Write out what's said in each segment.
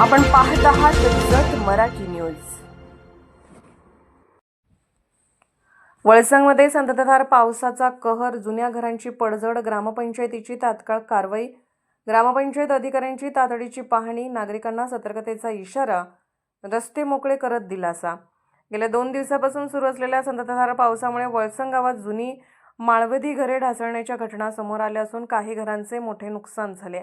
आपण पाहत आहात जत मराठी न्यूज. वळसंगमध्ये संततधार पावसाचा कहर जुन्या घरांची पडझड ग्रामपंचायतीची तात्काळ कारवाई ग्रामपंचायत अधिकाऱ्यांची तातडीची पाहणी नागरिकांना सतर्कतेचा इशारा रस्ते मोकळे करत दिलासा. गेल्या दोन दिवसापासून सुरू असलेल्या संततधार पावसामुळे वळसंग गावात जुनी माळवदी घरे ढासळण्याच्या घटना समोर आल्या असून काही घरांचे मोठे नुकसान झाले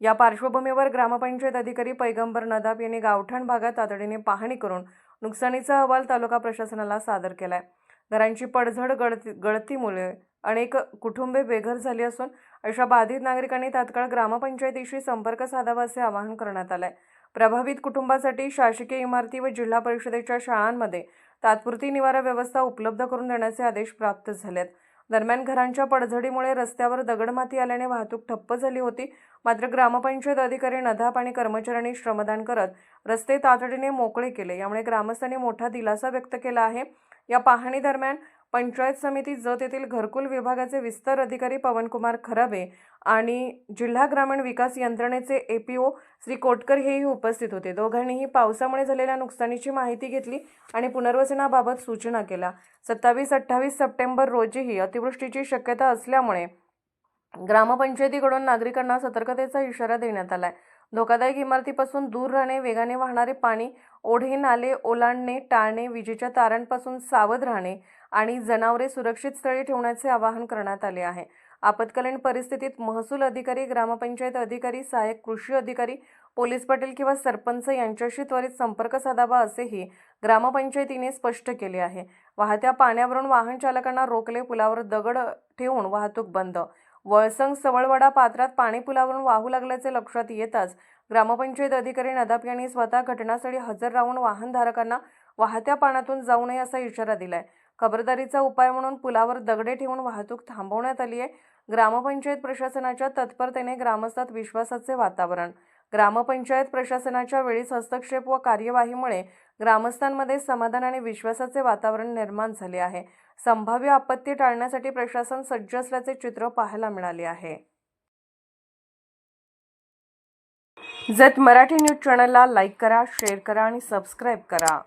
या पार्श्वभूमीवर ग्रामपंचायत अधिकारी पैगंबर नदाब यांनी गावठाण भागात तातडीने पाहणी करून नुकसानीचा अहवाल तालुका प्रशासनाला सादर केला आहे घरांची पडझड गळती गळतीमुळे अनेक कुटुंबे बेघर झाली असून अशा बाधित नागरिकांनी तात्काळ ग्रामपंचायतीशी संपर्क साधावा असे आवाहन करण्यात आलं आहे प्रभावित कुटुंबासाठी शासकीय इमारती व जिल्हा परिषदेच्या शाळांमध्ये तात्पुरती निवारा व्यवस्था उपलब्ध करून देण्याचे आदेश प्राप्त झालेत. दरम्यान घरांच्या पडझडीमुळे रस्त्यावर दगडमाती आल्याने वाहतूक ठप्प झाली होती. मात्र ग्रामपंचायत अधिकारी नदाप आणि कर्मचाऱ्यांनी श्रमदान करत रस्ते तातडीने मोकळे केले. यामुळे ग्रामस्थांनी मोठा दिलासा व्यक्त केला आहे. या पाहणी दरम्यान पंचायत समिती जत येथील घरकुल विभागाचे विस्तार अधिकारी पवनकुमार खराबे आणि जिल्हा ग्रामीण विकास यंत्रणेचे एपीओ श्री कोटकर हेही उपस्थित होते. दोघांनीही पावसामुळे झालेल्या नुकसानीची माहिती घेतली आणि पुनर्वसनाबाबत सूचना केल्या. सत्तावीस अठ्ठावीस सप्टेंबर रोजीही अतिवृष्टीची शक्यता असल्यामुळे ग्रामपंचायतीकडून नागरिकांना सतर्कतेचा इशारा देण्यात आलाय. धोकादायक इमारतीपासून दूर राहणे वेगाने वाहणारे पाणी ओढे नाले ओलांडणे टाळणे विजेच्या तारांपासून सावध राहणे आणि जनावरे सुरक्षित स्थळी ठेवण्याचे आवाहन करण्यात आले आहे. आपत्कालीन परिस्थितीत महसूल अधिकारी ग्रामपंचायत अधिकारी सहाय्यक कृषी अधिकारी पोलीस पाटील किंवा सरपंच यांच्याशी त्वरित संपर्क साधावा असेही ग्रामपंचायतीने स्पष्ट केले आहे. वाहत्या पाण्यावरून वाहन चालकांना रोखले पुलावर दगड ठेवून वाहतूक बंद. वळसंग सवळवाडा पात्रात पाणी पुलावरून वाहू लागल्याचे लक्षात येताच ग्रामपंचायत अधिकारी नदाप यांनी स्वतः घटनास्थळी हजर राहून वाहनधारकांना वाहत्या पाण्यातून जाऊ नये असा इशारा दिलाय. खबरदारीचा उपाय म्हणून पुलावर दगडे ठेवून वाहतूक थांबवण्यात आली आहे. ग्रामपंचायत प्रशासनाच्या तत्परतेने ग्रामस्थात विश्वासाचे वातावरण. ग्रामपंचायत प्रशासनाच्या वेळीच हस्तक्षेप व कार्यवाहीमुळे ग्रामस्थांमध्ये समाधान आणि विश्वासाचे वातावरण निर्माण झाले आहे. संभाव्य आपत्ती टाळण्यासाठी प्रशासन सज्ज असल्याचे चित्र पाहायला मिळाले आहे. जत मराठी न्यूज चॅनलला लाईक करा शेअर करा आणि सबस्क्राईब करा.